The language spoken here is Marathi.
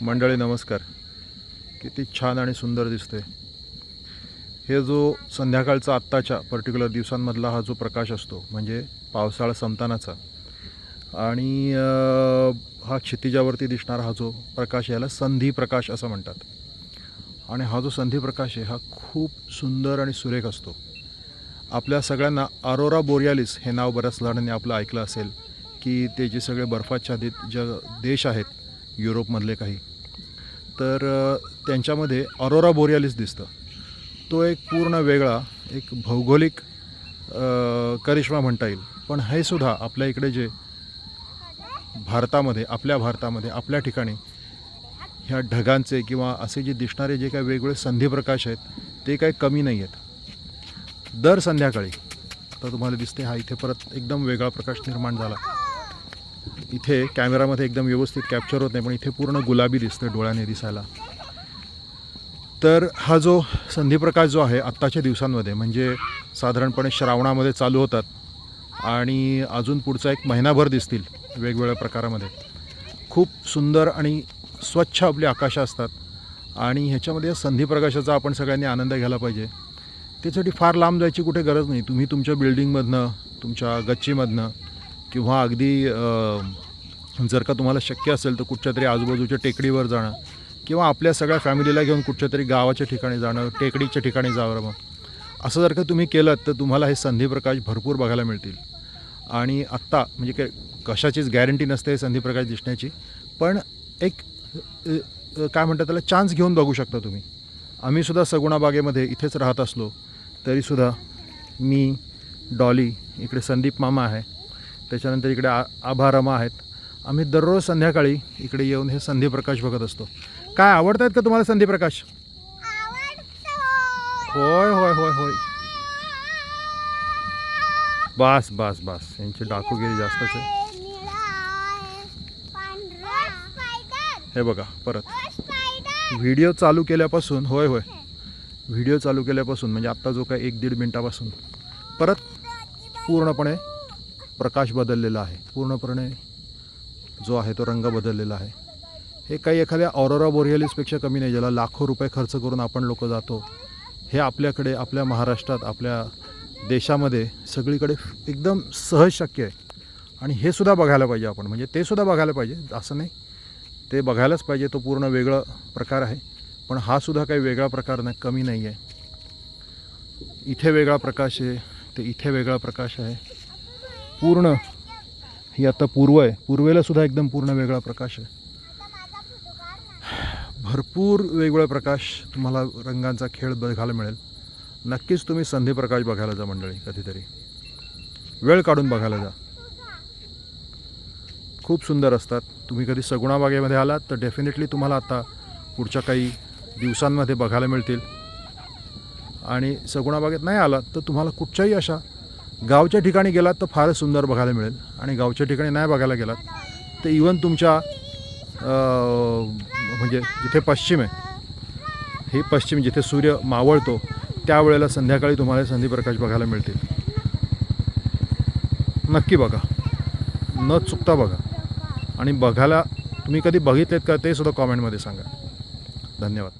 मंडळी नमस्कार. किती छान आणि सुंदर दिसते हे जो संध्याकाळचा आत्ताच्या पर्टिक्युलर दिवसांमधला हा जो प्रकाश असतो म्हणजे पावसाळा संपतानाचा आणि हा क्षितिजावरती दिसणारा हा जो प्रकाश याला संधी प्रकाश असं म्हणतात. आणि हा जो संधी प्रकाश आहे हा खूप सुंदर आणि सुरेख असतो. आपल्या सगळ्यांना अरोरा बोरियालिस हे नाव बऱ्याच लढाने आपलं ऐकलं असेल की ते जे सगळे बर्फाच्छादित ज देश आहेत युरोपमधले काही. तर त्यांच्यामध्ये अरोरा बोरियालिस दिसतं. तो एक पूर्ण वेगळा एक भौगोलिक करिश्मा म्हणता येईल. पण हे सुद्धा आपल्या इकडे जे भारतामध्ये आपल्या भारतामध्ये आपल्या ठिकाणी ह्या ढगांचे किंवा असे जे दिसणारे जे काही वेगवेगळे संधिप्रकाश आहेत ते काही कमी नाही आहेत. दर संध्याकाळी आता तुम्हाला दिसते हा इथे परत एकदम वेगळा प्रकाश निर्माण झाला. इथे कॅमेरामध्ये एकदम व्यवस्थित कॅप्चर होत नाही पण इथे पूर्ण गुलाबी दिसतं डोळ्याने दिसायला. तर हा जो संधिप्रकाश जो आहे आत्ताच्या दिवसांमध्ये म्हणजे साधारणपणे श्रावणामध्ये चालू होतात आणि अजून पुढचा एक महिनाभर दिसतील वेगवेगळ्या प्रकारामध्ये. खूप सुंदर आणि स्वच्छ आपली आकाश असतात आणि ह्याच्यामध्ये संधिप्रकाशाचा आपण सगळ्यांनी आनंद घ्यायला पाहिजे. त्यासाठी फार लांब जायची कुठे गरज नाही. तुम्ही तुमच्या बिल्डिंगमधनं तुमच्या गच्चीमधनं किंवा अगदी जर का तुम्हाला शक्य असेल तर कुठच्या तरी आजूबाजूच्या टेकडीवर जाणं किंवा आपल्या सगळ्या फॅमिलीला घेऊन कुठच्या तरी गावाच्या ठिकाणी जाणं टेकडीच्या ठिकाणी जावं मग असं जर का तुम्ही केलं तर तुम्हाला हे संधीप्रकाश भरपूर बघायला मिळतील. आणि आत्ता म्हणजे काय कशाचीच गॅरंटी नसते संधीप्रकाश दिसण्याची पण एक काय म्हणतात त्याला चान्स घेऊन बघू शकता तुम्ही. आम्हीसुद्धा सगुणाबागेमध्ये इथेच राहत असलो तरीसुद्धा मी डॉली इकडे संदीप मामा आहे त्याच्यानंतर इकडे आ आभारमा आहेत. आम्ही दररोज संध्याकाळी इकडे येऊन हे संधीप्रकाश बघत असतो. काय आवडत आहेत का तुम्हाला संधीप्रकाश? होय होय होय होय. बास बास बास. यांची डाकूगिरी जास्तच आहे. हे बघा परत. व्हिडिओ चालू केल्यापासून होय होय. व्हिडिओ चालू केल्यापासून म्हणजे आत्ता जो काय एक दीड मिनटापासून परत पूर्णपणे प्रकाश बदललेला आहे. पूर्णपणे जो आहे तो रंग बदललेला आहे. हे काही एखाद्या ऑरोरा बोरियलिसपेक्षा कमी नाही ज्याला लाखो रुपये खर्च करून आपण लोक जातो. हे आपल्याकडे आपल्या महाराष्ट्रात आपल्या देशामध्ये सगळीकडे एकदम सहज शक्य आहे. आणि हे सुद्धा बघायला पाहिजे आपण. म्हणजे ते सुद्धा बघायला पाहिजे. असं नाही. ते बघायलाच पाहिजे. तो पूर्ण वेगळा प्रकार आहे. पण हा सुद्धा काही वेगळा प्रकार नाही कमी नाही आहे. इथे वेगळा प्रकाश आहे. ते इथे वेगळा प्रकाश आहे. पूर्ण ही आता पूर्व आहे. पूर्वेला सुद्धा एकदम पूर्ण वेगळा प्रकाश आहे. भरपूर वेगवेगळा प्रकाश तुम्हाला रंगांचा खेळ बघायला मिळेल. नक्कीच तुम्ही संधी प्रकाश बघायला जा मंडळी कधीतरी. वेळ काढून बघायला जा. खूप सुंदर असतात. तुम्ही कधी सगुणा बागेमध्ये आलात तर डेफिनेटली तुम्हाला आता पुढच्या काही दिवसांमध्ये बघायला मिळतील. आणि सगुणाबागेत नाही आलात तर तुम्हाला कुठच्याही अशा गावच्या ठिकाणी गेलात तर फारच सुंदर बघायला मिळेल. आणि गावच्या ठिकाणी नाही बघायला गेलात तर इवन तुमच्या म्हणजे जिथे पश्चिम आहे हे पश्चिम जिथे सूर्य मावळतो त्यावेळेला संध्याकाळी तुम्हाला संधीप्रकाश बघायला मिळतील. नक्की बघा. न चुकता बघा. आणि बघायला तुम्ही कधी बघितलेत का ते सुद्धा कॉमेंटमध्ये सांगा. धन्यवाद.